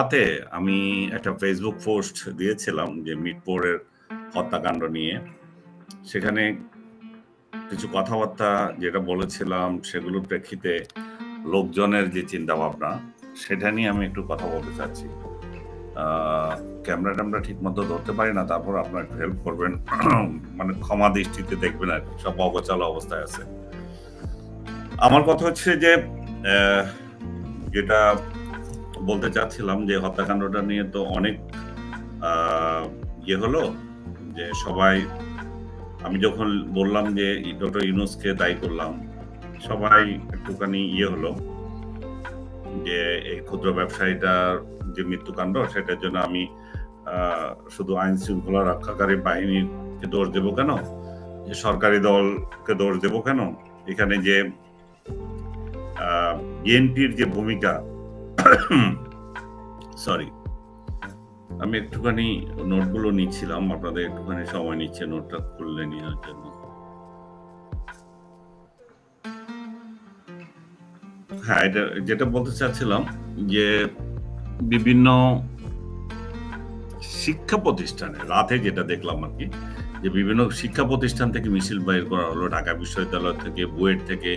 সাথে আমি একটা ফেসবুক পোস্ট দিয়েছিলাম যে মিটপুরের হত্যাকাণ্ড নিয়ে। সেখানে কিছু কথাবার্তা যেটা বলেছিলাম, সেগুলোর প্রেক্ষিতে লোকজনের যে চিন্তা ভাবনা সেটা নিয়ে আমি একটু কথা বলতে চাচ্ছি। ক্যামেরা ট্যামেরা ঠিক মতো ধরতে পারি না, তারপর আপনার একটু হেল্প করবেন। মানে ক্ষমা দৃষ্টিতে দেখবেন আর সব অগোচালো অবস্থায় আছে। আমার কথা হচ্ছে যে যেটা বলতে চাচ্ছিলাম যে হত্যাকাণ্ডটা নিয়ে তো অনেক ইয়ে হলো যে সবাই, আমি যখন বললাম যে ডক্টর ইউনুসকে দায়ী করলাম, সবাই একটুখানি ইয়ে হলো যে এই ক্ষুদ্র ব্যবসায়ীটার যে মৃত্যুকাণ্ড, সেটার জন্য আমি শুধু আইন শৃঙ্খলা রক্ষাকারী বাহিনীকে দোষ দেব কেন? যে সরকারি দলকে দোষ দেব কেন? এখানে যে বিএনপির যে ভূমিকা সরি আমি একটুখানি নোটগুলো নিচ্ছিলাম, আপনাদের একটুখানি সময় নিচ্ছে, নোটটা খুললে নেওয়ার জন্য। হ্যাঁ এটা যেটা বলতে চাচ্ছিলাম যে বিভিন্ন শিক্ষা প্রতিষ্ঠানে, রাতে যেটা দেখলাম আর কি, যে বিভিন্ন শিক্ষা প্রতিষ্ঠান থেকে মিছিল বাইর করা হলো, ঢাকা বিশ্ববিদ্যালয় থেকে, বুয়েট থেকে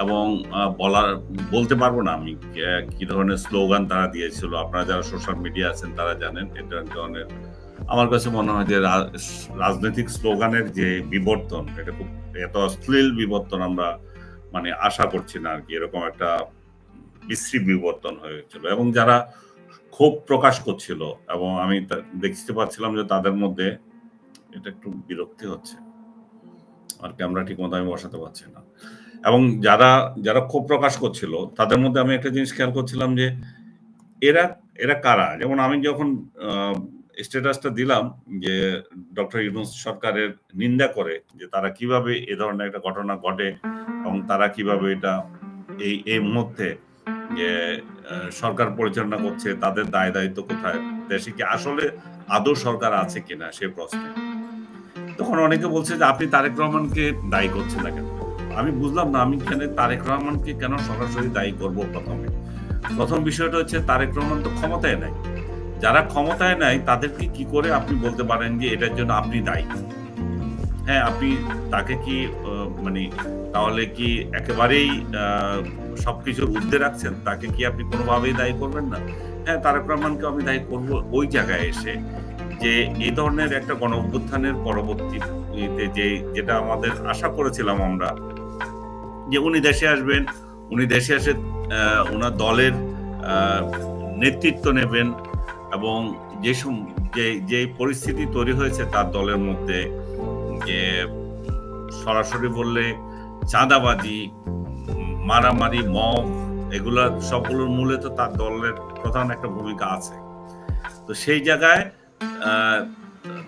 এবং বলার, বলতে পারব না আমি কে- ধরনের স্লোগান তারা দিয়েছিল। আপনারা যারা সোশ্যাল মিডিয়া আছেন তারা জানেন এটা ধরনের, আমার কাছে মনে হয় যে রাজনৈতিক স্লোগানের যে বিবর্তন, এটা খুব, এত অশ্লীল বিবর্তন আমরা মানে আশা করছি না আর কি, এরকম একটা বিশ্রী বিবর্তন হয়েছিল এবং যারা ক্ষোভ প্রকাশ করছিল, এবং আমি দেখতে পাচ্ছিলাম যে তাদের মধ্যে, এটা একটু বিরক্তি হচ্ছে। আর ক্যামেরা ঠিক মতো আমি বসাতে পারছি না। এবং যারা যারা ক্ষোভ প্রকাশ করছিল, তাদের মধ্যে আমি একটা জিনিস খেয়াল করছিলাম যে, এরা এরা কারা? যেমন আমি যখন স্ট্যাটাসটা দিলাম যে, ডক্টর ইউনুস সরকারের নিন্দা করে যে, তারা কীভাবে এ ধরনের একটা ঘটনা ঘটে এবং তারা কীভাবে এটা, এই এই মুহূর্তে যে সরকার পরিচালনা করছে, তাদের দায় দায়িত্ব কোথায়? দেশে কি আসলে আদৌ সরকার আছে কিনা, সে প্রশ্নে। তখন অনেকে বলছে যে, আপনি তারেক রহমানকে দায়ী করছেন না কেন? আমি বুঝলাম না, আমি কেন তারেক রহমানকে কেন সরাসরি দায়ী করব প্রথমে? প্রথম বিষয়টা হচ্ছে, তারেক রহমান তো ক্ষমতায় নাই। যারা ক্ষমতায় নাই, তাদেরকে কি করে আপনি বলতে পারেন যে এটার জন্য আপনি দায়ী? হ্যাঁ আপনি তাকে কি মানে তাহলে কি একেবারেই সবকিছুর ঊর্ধ্বে রাখছেন? তাকে কি আপনি কোনোভাবেই দায়ী করবেন না? হ্যাঁ তারেক রহমানকে আমি দায়ী করব ওই জায়গায় এসে যে এই ধরনের একটা গণ অভ্যুত্থানের পরবর্তীতে যে, যেটা আমাদের আশা করেছিলাম আমরা যে উনি দেশে আসবেন, উনি দেশে এসে ওনার দলের নেতৃত্ব নেবেন এবং যে যে যে পরিস্থিতি তৈরি হয়েছে তার দলের মধ্যে যে সরাসরি বললে চাঁদাবাজি, মারামারি, মব, এগুলো সবগুলোর মূলে তো তার দলের প্রধান একটা ভূমিকা আছে। তো সেই জায়গায়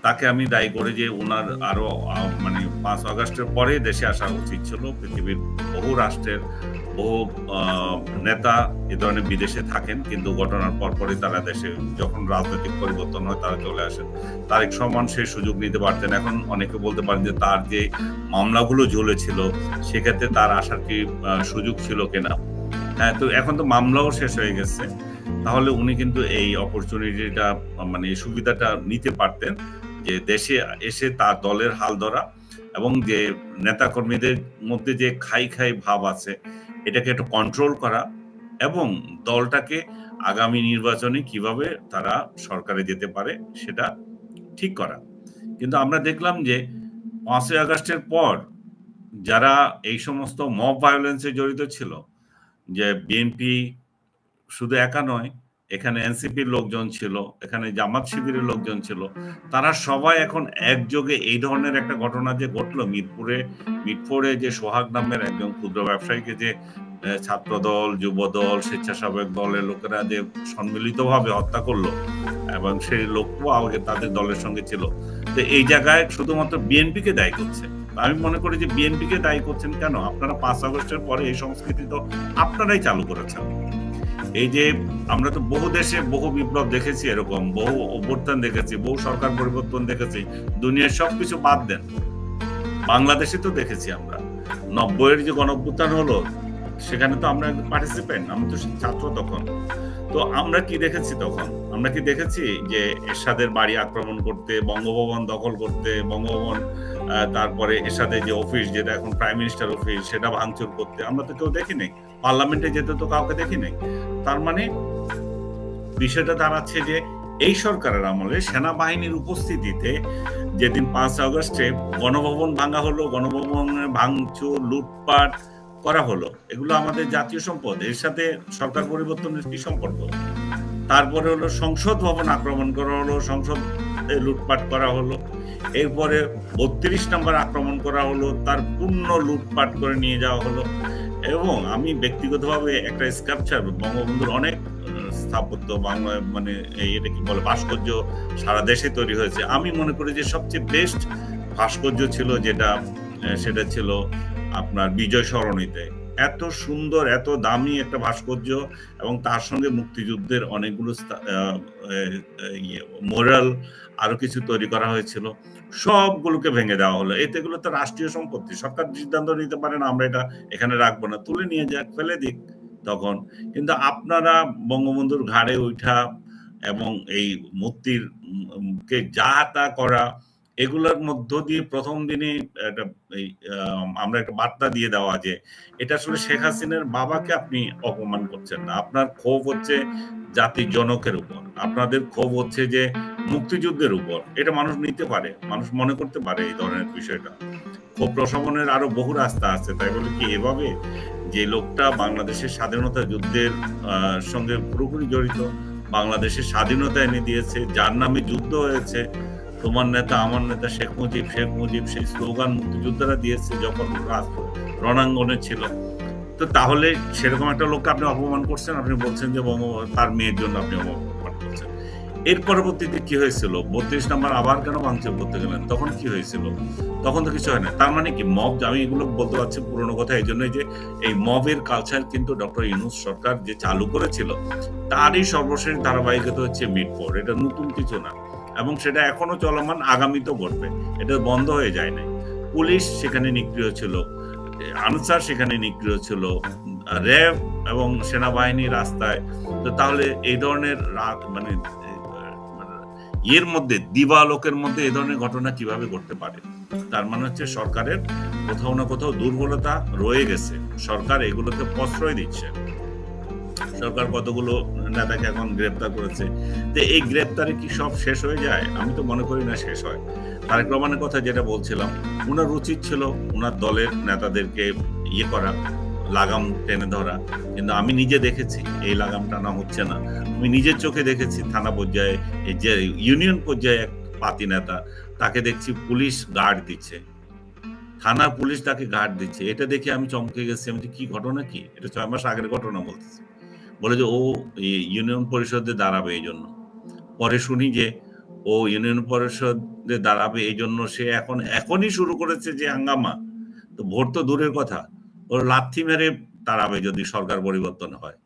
তাকে আমি দায়ী করে যে ওনার আরও মানে পাঁচ আগস্টের পরে দেশে আসা উচিত ছিল। পৃথিবীর বহু রাষ্ট্রের বহু নেতা এ ধরনের বিদেশে থাকেন, কিন্তু ঘটনার পর পরপরই তারা দেশে যখন রাজনৈতিক পরিবর্তন হয় তারা চলে আসেন। তারেক সমান সেই সুযোগ নিতে পারতেন। এখন অনেকে বলতে পারেন যে তার যে মামলাগুলো ঝুলেছিল সেক্ষেত্রে তার আসার কি সুযোগ ছিল কিনা? হ্যাঁ তো এখন তো মামলাও শেষ হয়ে গেছে। তাহলে উনি কিন্তু এই অপরচুনিটিটা মানে সুবিধাটা নিতে পারতেন। যে দেশে এসে তার দলের হাল ধরা এবং যে নেতাকর্মীদের মধ্যে যে খাই খাই ভাব আছে, এটাকে একটু কন্ট্রোল করা এবং দলটাকে আগামী নির্বাচনে কীভাবে তারা সরকারে যেতে পারে সেটা ঠিক করা। কিন্তু আমরা দেখলাম যে পাঁচই আগস্টের পর যারা এই সমস্ত মব ভায়োলেন্সে জড়িত ছিল, যে বিএনপি শুধু একা নয় এখানে এনসিপির লোকজন ছিল এখানে জামাত শিবিরের লোকজন ছিল। তারা সবাই এখন একযোগে এই ধরনের একটা ঘটনা যে ঘটলো মিরপুরে মিরপুরে যে সোহাগ নামের একজন ক্ষুদ্র ব্যবসায়ীকে যে ছাত্রদল যুবদল স্বেচ্ছাসেবক দলের লোকেরা যে সম্মিলিতভাবে হত্যা করল এবং সেই লোকও আগে তাদের দলের সঙ্গে ছিল। তো এই জায়গায় শুধুমাত্র বিএনপিকে দায়ী করছে। আমি মনে করি যে বিএনপিকে দায়ী করছেন কেন? আপনারা পাঁচ আগস্টের পরে এই সংস্কৃতি তো আপনারাই চালু করেছেন। এই যে আমরা তো বহু দেশে বহু বিপ্লব দেখেছি এরকম, বহু অভ্যুত্থান দেখেছি, বহু সরকার পরিবর্তন দেখেছি দুনিয়ার সবকিছু বাদ দেন। বাংলাদেশে তো দেখেছি আমরা। নব্বইয়ের যে গণ অভ্যুত্থান হলো, সেখানে তো আমরা পার্টিসিপেন্ট আমি তো ছাত্র তখন। তো আমরা কি দেখেছি তখন? আমরা কি দেখেছি যে এরশাদের বাড়ি আক্রমণ করতে, বঙ্গভবন দখল করতে, বঙ্গভবন তারপরে এরশাদের যে অফিস যেটা এখন প্রাইম মিনিস্টার অফিস সেটা ভাঙচুর করতে, আমরা তো কেউ দেখি নাই পার্লামেন্টে যেতে তো কাউকে দেখি নাই তার মানে বিষয়টা দাঁড়াচ্ছে যে এই সরকারের আমলে সেনাবাহিনীর উপস্থিতিতে যেদিন পাঁচ আগস্টে গণভবন ভাঙা হলো, গণভবনের ভাঙচুর, লুটপাট করা হলো, এগুলো আমাদের জাতীয় সম্পদ, এর সাথে সরকার পরিবর্তনের কি সম্পর্ক? তারপরে হলো সংসদ ভবন আক্রমণ করা হলো, সংসদ লুটপাট করা হলো, এরপরে বত্রিশ নম্বর আক্রমণ করা হলো, তার পূর্ণ লুটপাট করে নিয়ে যাওয়া হলো এবং আমি ব্যক্তিগতভাবে একটা স্কাপচার বঙ্গবন্ধুর অনেক স্থাপত্য, বাংলা মানে এটা কি বলে, ভাস্কর্য সারা দেশে তৈরি হয়েছে। আমি মনে করি যে সবচেয়ে বেস্ট ভাস্কর্য ছিল যেটা সেটা ছিল আপনার বিজয় সরণিতে। এত সুন্দর, এত দামি একটা ভাস্কর্য এবং তার সঙ্গে মুক্তিযুদ্ধের অনেকগুলো মোরাল আরও কিছু তৈরি করা হয়েছিল। সবগুলোকে ভেঙে দেওয়া হলো। এতে এগুলো তো রাষ্ট্রীয় সম্পত্তি। সরকার সিদ্ধান্ত নিতে পারে না, আমরা এটা এখানে রাখব না। তুলে নিয়ে যাক, ফেলে দিক তখন। কিন্তু আপনারা বঙ্গবন্ধুর ঘাড়ে ওইঠা এবং এই মূর্তির কে যা তা করা এগুলোর মধ্য দিয়ে প্রথম দিনে একটা আমরা একটা বার্তা দিয়ে দেওয়া যে এটা আসলে শেখ হাসিনার বাবাকে আপনি অপমান করছেন না। আপনার ক্ষোভ হচ্ছে জাতির জনকের উপর। আপনাদের ক্ষোভ হচ্ছে যে মুক্তিযুদ্ধের উপর। এটা মানুষ নিতে পারে মানুষ মনে করতে পারে এই ধরনের বিষয়টা। ক্ষোভ প্রশমনের আরও বহু রাস্তা আছে তাই বলে কি এভাবে যে লোকটা বাংলাদেশের স্বাধীনতা যুদ্ধের আহ, সঙ্গে পুরোপুরি জড়িত বাংলাদেশের স্বাধীনতা এনে দিয়েছে যার নামে যুদ্ধ হয়েছে তোমার নেতা, আমার নেতা, শেখ মুজিব শেখ মুজিব সেই স্লোগান মুক্তিযোদ্ধারা দিয়েছে যখন রণাঙ্গনে ছিল। তো তাহলে সেরকম একটা লোককে আপনি অপমান করছেন, আপনি বলছেন যে তার মেয়ের জন্য আপনি অপমান করছেন। এর পরবর্তীতে কি হয়েছিল? বত্রিশ নাম্বার আবার কেন ভাঙচুর করতে গেলেন? তখন কি হয়েছিল? তখন তো কিছু হয় না। তার মানে কি, মব, আমি এগুলো বলতে পারছি পুরোনো কথা, এই জন্যই যে এই মবের কালচার কিন্তু ডক্টর ইউনুস সরকার যে চালু করেছিল, তারই সর্বশেষ ধারাবাহিকতা হচ্ছে মিটফোর এটা নতুন কিছু না। এবং সেটা এখনও চলমান, আগামীতেও ঘটবে। এটা বন্ধ হয়ে যায় নাই। পুলিশ সেখানে নিষ্ক্রিয় ছিল, আনসার সেখানে নিষ্ক্রিয় ছিল, র্যাব এবং সেনাবাহিনী রাস্তায়। তো তাহলে এই ধরনের রাত মানে মানে এর মধ্যে দিবালোকের মধ্যে এই ধরনের ঘটনা কীভাবে ঘটতে পারে? তার মানে হচ্ছে সরকারের কোথাও না কোথাও দুর্বলতা রয়ে গেছে। সরকার এগুলোকে প্রশ্রয় দিচ্ছে। সরকার কতগুলো নেতাকে এখন গ্রেপ্তার করেছে। তো এই গ্রেপ্তারে কি সব শেষ হয়ে যায়? আমি তো মনে করি না শেষ হয়। তারেক রহমানের কথা যেটা বলছিলাম ওনার উচিত ছিল ওনার দলের নেতাদেরকে ইয়ে করা, লাগাম টেনে ধরা। কিন্তু আমি নিজে দেখেছি, এই লাগাম টানা হচ্ছে না। আমি নিজের চোখে দেখেছি থানা পর্যায়ে, এই যে ইউনিয়ন পর্যায়ে এক পাতি নেতা, তাকে দেখছি পুলিশ গার্ড দিচ্ছে। থানার পুলিশ তাকে গার্ড দিচ্ছে। এটা দেখে আমি চমকে গেছি। আমি কি ঘটনা কি? এটা ছয় মাস আগের ঘটনা বলতেছি। বলে যে, ও ইউনিয়ন পরিষদে দাঁড়াবে এই জন্য পরে শুনি যে, ও ইউনিয়ন পরিষদে দাঁড়াবে এই জন্য সে এখন, এখনই শুরু করেছে যে হাঙ্গামা। তো ভোট তো দূরের কথা। ওর লাথি মেরে দাঁড়াবে যদি সরকার পরিবর্তন হয়।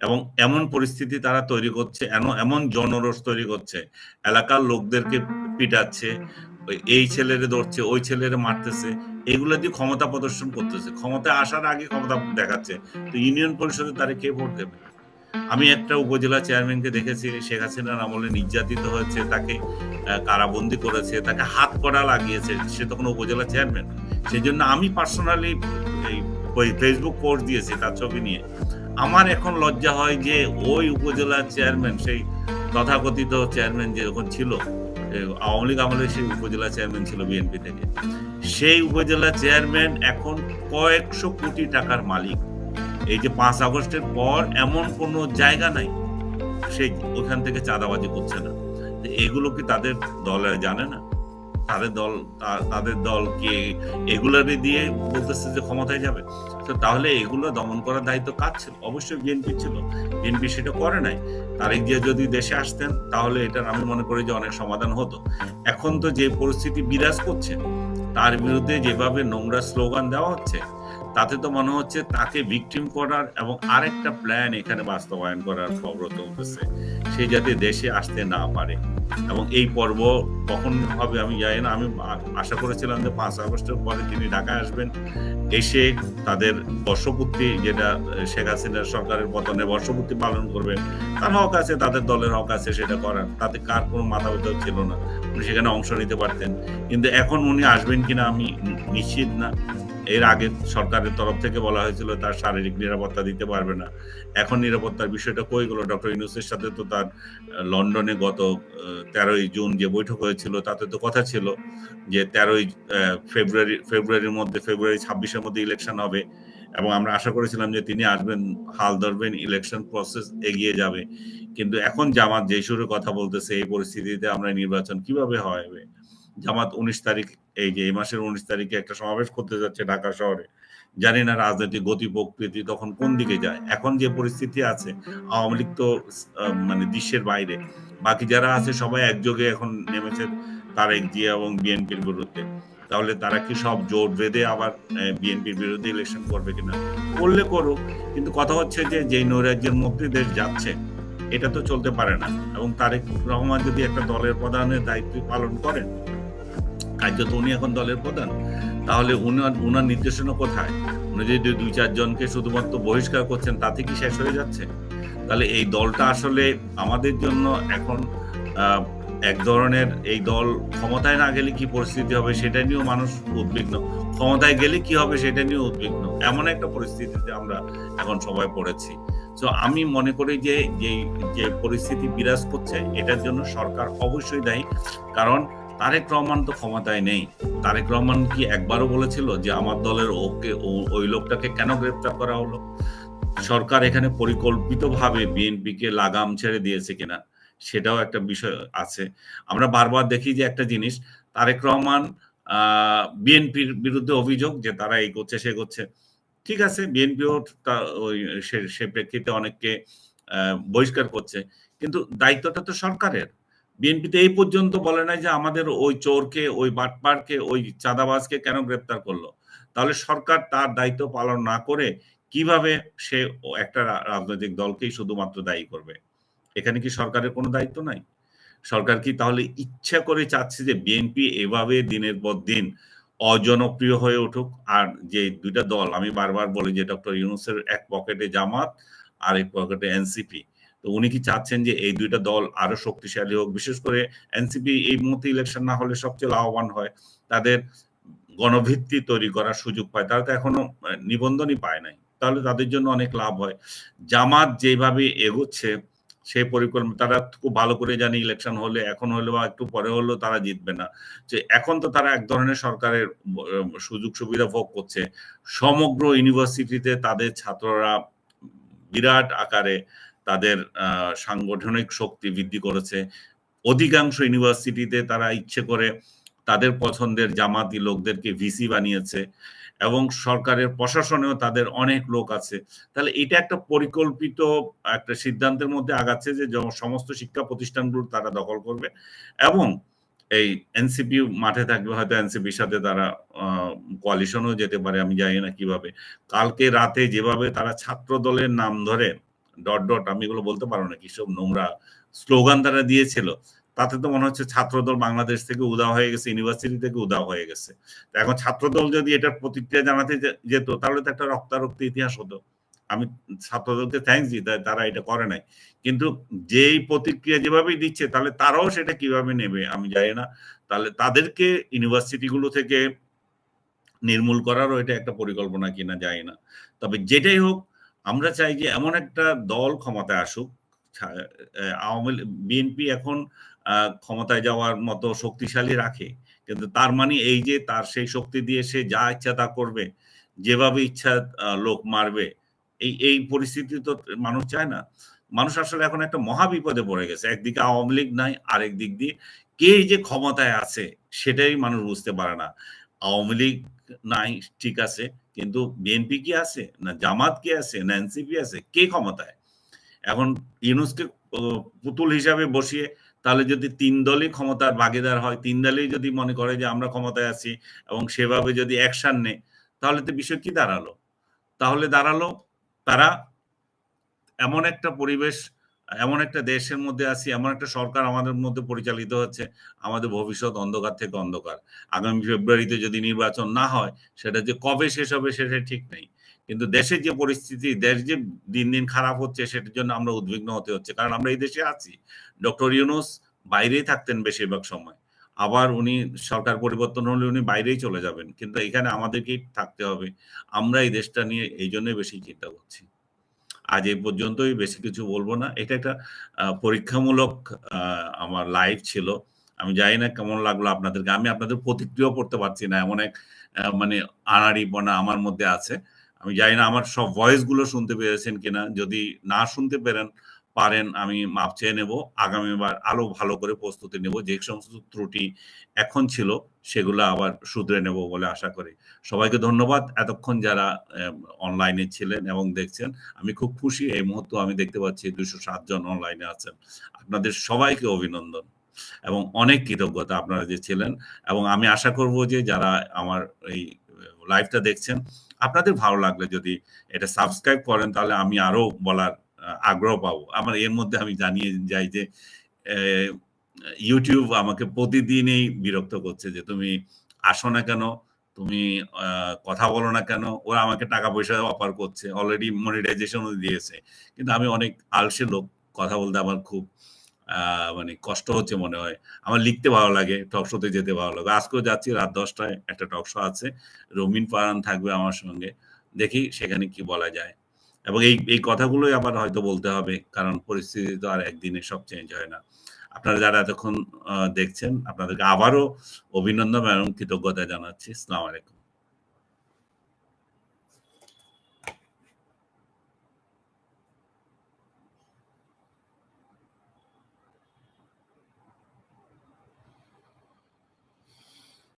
এবং এমন পরিস্থিতি তারা তৈরি করছে এমন জনরোষ তৈরি করছে। এলাকার লোকদেরকে পিটাচ্ছে এই ছেলেরে ধরছে, ওই ছেলেরে মারতেছে, এগুলো দিয়ে ক্ষমতা প্রদর্শন করতেছে। ক্ষমতায় আসার আগে ক্ষমতা দেখাচ্ছে। তো ইউনিয়ন পরিষদে তারা কে ভোট দেবে? আমি একটা উপজেলা চেয়ারম্যানকে দেখেছি, শেখ হাসিনার আমলে নির্যাতিত হয়েছে, তাকে কারাবন্দি করেছে, তাকে হাত করা লাগিয়েছে। সে তখন উপজেলা চেয়ারম্যান। সেই জন্য আমি পার্সোনালি এই ফেসবুক পোস্ট দিয়েছি তার ছবি নিয়ে। আমার এখন লজ্জা হয় যে ওই উপজেলা চেয়ারম্যান, সেই তথাকথিত চেয়ারম্যান যে যখন ছিল আওয়ামী লীগ আমলে সেই উপজেলা চেয়ারম্যান ছিল বিএনপি থেকে। সেই উপজেলা চেয়ারম্যান এখন কয়েকশো কোটি টাকার মালিক। এই যে পাঁচ আগস্টের পর এমন কোনো জায়গা নাই, সে ওখান থেকে চাঁদাবাজি করছে না। এগুলো কি তাদের দলে, জানে না? তাদের দল তাদের দল কি এগুলারই দিয়ে বলতেছে যে ক্ষমতায় যাবে? তো তাহলে এগুলো দমন করার দায়িত্ব কাজ ছিল? অবশ্যই বিএনপি ছিল। বিএনপি সেটা করে নাই। তারেক জিয়া যদি দেশে আসতেন, তাহলে এটার আমি মনে করি যে অনেক সমাধান হতো। এখন তো যে পরিস্থিতি বিরাজ করছে, তার বিরুদ্ধে যেভাবে নোংরা স্লোগান দেওয়া হচ্ছে, তাতে তো মনে হচ্ছে তাকে ভিকটিম করার এবং আরেকটা প্ল্যান এখানে বাস্তবায়ন করার খবর হচ্ছে সে যাতে দেশে আসতে না পারে। এবং এই পর্ব কখন হবে আমি জানি না। আমি আশা করেছিলাম যে পাঁচ আগস্টের পরে তিনি ঢাকায় আসবেন। এসে তাদের বর্ষপূর্তি যেটা শেখ হাসিনার সরকারের পতনে বর্ষপূর্তি পালন করবেন, তার হক আছে, তাদের দলের হক আছে সেটা করার। তাতে কার কোনো মাথা ব্যথা ছিল না। উনি সেখানে অংশ নিতে পারতেন। কিন্তু এখন উনি আসবেন কিনা আমি নিশ্চিত না। এর আগে সরকারের তরফ থেকে বলা হয়েছিল তার শারীরিক নিরাপত্তা দিতে পারবে না। এখন নিরাপত্তার বিষয়টা কই গেল? ডক্টর ইউনুসের সাথে তো তার লন্ডনে গত তেরোই জুন যে বৈঠক হয়েছিল তাতে তো কথা ছিল যে তেরোই ফেব্রুয়ারি, ফেব্রুয়ারির মধ্যে, ফেব্রুয়ারি ছাব্বিশের মধ্যে ইলেকশন হবে এবং আমরা আশা করেছিলাম যে তিনি আসবেন, হাল ধরবেন ইলেকশন প্রসেস এগিয়ে যাবে। কিন্তু এখন জামাত যে সুরে কথা বলতেছে, এই পরিস্থিতিতে আমরা নির্বাচন কীভাবে হবে? জামাত উনিশ তারিখ এই যে এই মাসের উনিশ তারিখে একটা সমাবেশ করতে যাচ্ছে ঢাকা শহরে। জানি না রাজনৈতিক গতি প্রকৃতি তখন কোন দিকে যায়। এখন যে পরিস্থিতি আছে আওয়ামী লীগ তো মানে দৃশ্যের বাইরে। বাকি যারা আছে সবাই একযোগে এখন নেমেছে তারেক জিয়া এবং বিএনপির বিরুদ্ধে। তাহলে তারা কি সব জোট বেঁধে আবার বিএনপির বিরুদ্ধে ইলেকশন করবে কিনা? করলে করুক কিন্তু কথা হচ্ছে যে যেই নৈরাজ্যের মধ্যে দেশ যাচ্ছে এটা তো চলতে পারে না। এবং তারেক রহমান যদি একটা দলের প্রধানের দায়িত্ব পালন করেন কার্যত উনি এখন দলের প্রধান। তাহলে উনার উনার নির্দেশনা কোথায়? উনি যদি দুই চারজনকে শুধুমাত্র বহিষ্কার করছেন, তাতে কি শেষ হয়ে যাচ্ছে? তাহলে এই দলটা আসলে আমাদের জন্য এখন এক ধরনের এই দল ক্ষমতায় না গেলে কি পরিস্থিতি হবে সেটা নিয়েও মানুষ উদ্বিগ্ন। ক্ষমতায় গেলে কি হবে সেটা নিয়ে উদ্বিগ্ন। এমন একটা পরিস্থিতিতে আমরা এখন সবাই পড়েছি। তো আমি মনে করি যে যে যে পরিস্থিতি বিরাজ করছে, এটার জন্য সরকার অবশ্যই দায়ী। কারণ তারেক রহমান তো ক্ষমতায় নেই। তারেক রহমান কি একবারও বলেছিল যে আমার দলের ওকে ওই লোকটাকে কেন গ্রেপ্তার করা হলো? সরকার এখানে পরিকল্পিতভাবে বিএনপিকে লাগাম ছেড়ে দিয়েছে কিনা, সেটাও একটা বিষয় আছে। আমরা বারবার দেখি যে একটা জিনিস, তারেক রহমান বিএনপির বিরুদ্ধে অভিযোগ যে তারা এই করছে, সে করছে। ঠিক আছে, বিএনপিও ওই সে প্রেক্ষিতে অনেককে বহিষ্কার করছে। কিন্তু দায়িত্বটা তো সরকারের। বিএনপিতে এই পর্যন্ত বলে নাই যে আমাদের ওই চোরকে, ওই বাটপারকে, ওই চাঁদাবাজকে কেন গ্রেপ্তার করল? তাহলে সরকার তার দায়িত্ব পালন না করে কীভাবে সে একটা রাজনৈতিক দলকেই শুধুমাত্র দায়ী করবে? এখানে কি সরকারের কোনো দায়িত্ব নাই? সরকার কি তাহলে ইচ্ছা করে চাচ্ছে যে বিএনপি এভাবে দিনের পর দিন অজনপ্রিয় হয়ে উঠুক? আর যে দুইটা দল, আমি বারবার বলি যে ডক্টর ইউনুসের এক পকেটে জামাত আর এক পকেটে এনসিপি। তো উনি কি চাচ্ছেন যে এই দুইটা দল আরও শক্তিশালী হোক? বিশেষ করে এনসিপি এই মুহূর্তে ইলেকশন না হলে সবচেয়ে লাভবান হয়। তাদের গণভিত্তি তৈরি করার সুযোগ পায়। তারা তো এখনও নিবন্ধনই পায় নাই। তাহলে তাদের জন্য অনেক লাভ হয়। জামাত যেভাবে এগোচ্ছে, সেই পরিকল্পনা, তারা খুব ভালো করে জানি ইলেকশন হলে, এখন হলে বা একটু পরে হলেও তারা জিতবে না। যে এখন তো তারা এক ধরনের সরকারের সুযোগ সুবিধা ভোগ করছে। সমগ্র ইউনিভার্সিটিতে তাদের ছাত্ররা বিরাট আকারে তাদের সাংগঠনিক শক্তি বৃদ্ধি করেছে। অধিকাংশ ইউনিভার্সিটিতে তারা ইচ্ছে করে তাদের পছন্দের জামাতি লোকদেরকে ভিসি বানিয়েছে এবং সরকারের প্রশাসনেও তাদের অনেক লোক আছে। তাহলে এটা একটা পরিকল্পিত একটা সিদ্ধান্তের মধ্যে আগাচ্ছে যে সমস্ত শিক্ষা প্রতিষ্ঠানগুলো তারা দখল করবে এবং এই এনসিপি মাঠে থাকবে, হয়তো এনসিপির সাথে তারা কোয়ালিশনও যেতে পারে, আমি জানি না কীভাবে। কালকে রাতে যেভাবে তারা ছাত্র দলের নাম ধরে ডট ডট, আমি এগুলো বলতে পারব না কিসব নোংরা স্লোগান তারা দিয়েছিল। তাতে তো মনে হচ্ছে ছাত্রদল বাংলাদেশ থেকে উদা হয়ে গেছে ইউনিভার্সিটি থেকে উদা হয়ে গেছে। এখন ছাত্রদল যদি এটার প্রতিক্রিয়া জানাতে যেত, তাহলে তো একটা রক্তারক্ত ইতিহাস হতো। আমি ছাত্রদলকে থ্যাংকস দিই তারা এটা করে নাই। কিন্তু যেই প্রতিক্রিয়া যেভাবেই দিচ্ছে, তাহলে তারাও সেটা কীভাবে নেবে, আমি জানি না। তাহলে তাদেরকে ইউনিভার্সিটিগুলো থেকে নির্মূল করারও এটা একটা পরিকল্পনা কিনা যায় না। তবে যেটাই হোক আমরা চাই যে এমন একটা দল ক্ষমতায় আসুক আওয়ামী বিএনপি এখন ক্ষমতায় যাওয়ার মতো শক্তিশালী রাখে। কিন্তু তার মানে এই যে তার সেই শক্তি দিয়ে সে যা ইচ্ছা তা করবে, যেভাবে ইচ্ছা লোক মারবে, এই এই পরিস্থিতি তো মানুষ চায় না। মানুষ আসলে এখন একটা মহা বিপদে পড়ে গেছে। একদিকে আওয়ামী লীগ নাই, আরেক দিক দিয়ে কে যে ক্ষমতায় আছে, সেটাই মানুষ বুঝতে পারে না। আওয়ামী লীগ নাই ঠিক আছে কিন্তু বিএনপি কি আছে না জামাত কি আছে না এনসিপি আছে কে ক্ষমতায়? এখন ইউনুসকে পুতুল হিসাবে বসিয়ে তাহলে যদি তিন দলই ক্ষমতার ভাগিদার হয় তিন দলই যদি মনে করে যে আমরা ক্ষমতায় আছি এবং সেভাবে যদি অ্যাকশন নেয় তাহলে তো বিষয় কি দাঁড়াল? তাহলে দাঁড়াল তারা এমন একটা পরিবেশ, এমন একটা দেশের মধ্যে আছি, এমন একটা সরকার আমাদের মধ্যে পরিচালিত হচ্ছে, আমাদের ভবিষ্যৎ অন্ধকার থেকে অন্ধকার। আগামী ফেব্রুয়ারিতে যদি নির্বাচন না হয়, সেটা যে কবে শেষ হবে সেটা ঠিক নেই। কিন্তু দেশের যে পরিস্থিতি, দেশ যে দিন, দিন খারাপ হচ্ছে সেটার জন্য আমরা উদ্বিগ্ন হতে হচ্ছে। কারণ আমরা এই দেশে আছি। ডক্টর ইউনুস বাইরেই থাকতেন বেশিরভাগ সময়। আবার উনি সরকার পরিবর্তন হলে উনি বাইরেই চলে যাবেন। কিন্তু এখানে আমাদেরকেই থাকতে হবে। আমরা এই দেশটা নিয়ে এই জন্যই বেশি চিন্তা করছি। আজ এই পর্যন্তই, বেশি কিছু বলব না। এটা একটা পরীক্ষামূলক আমার লাইভ ছিল। আমি জানি না কেমন লাগল আপনাদেরকে। আমি আপনাদের প্রতিক্রিয়া করতে পারছি না। এমন এক মানে মানে বনা আমার মধ্যে আছে। আমি জানি না আমার সব ভয়েসগুলো শুনতে পেরেছেন কিনা। যদি না শুনতে পেরেন পারেন আমি মাপ চেয়ে নেব। আগামীবার আরও ভালো করে প্রস্তুতি নেব। যে সমস্ত ত্রুটি এখন ছিল সেগুলো আবার শুধরে নেব বলে আশা করি। সবাইকে ধন্যবাদ এতক্ষণ যারা অনলাইনে ছিলেন এবং দেখছেন। আমি খুব খুশি এই মুহূর্তে আমি দেখতে পাচ্ছি ২০৭ জন অনলাইনে আছেন। আপনাদের সবাইকে অভিনন্দন এবং অনেক কৃতজ্ঞতা আপনারা যে ছিলেন এবং আমি আশা করব যে যারা আমার এই লাইভটা দেখছেন, আপনাদের ভালো লাগলে যদি এটা সাবস্ক্রাইব করেন তাহলে আমি আরও বলার আগ্রহ পাবো। আমার এর মধ্যে আমি জানিয়ে যাই যে ইউটিউব আমাকে প্রতিদিনই বিরক্ত করছে যে, "তুমি আসো না কেন? তুমি কথা বলো না কেন?" ওরা আমাকে টাকা-পয়সা অফার করছে। অলরেডি মনিটাইজেশনও দিয়েছে। কিন্তু আমি অনেক আলসে লোক। কথা বলতে আমার খুব মানে কষ্ট হচ্ছে মনে হয়। আমার লিখতে ভালো লাগে, টক শোতে যেতে ভালো লাগে। আজকেও যাচ্ছি রাত দশটায় একটা টক শো আছে। রমিন ফারহান থাকবে আমার সঙ্গে। দেখি সেখানে কি বলা যায়। এবং এই, এই কথাগুলোই আবার হয়তো বলতে হবে। কারণ পরিস্থিতি তো আর একদিনে সব চেঞ্জ হয় না। আপনারা যারা এতক্ষণ দেখছেন আপনাদেরকে আবারও অভিনন্দন এবং কৃতজ্ঞতা জানাচ্ছি। আসসালামু আলাইকুম।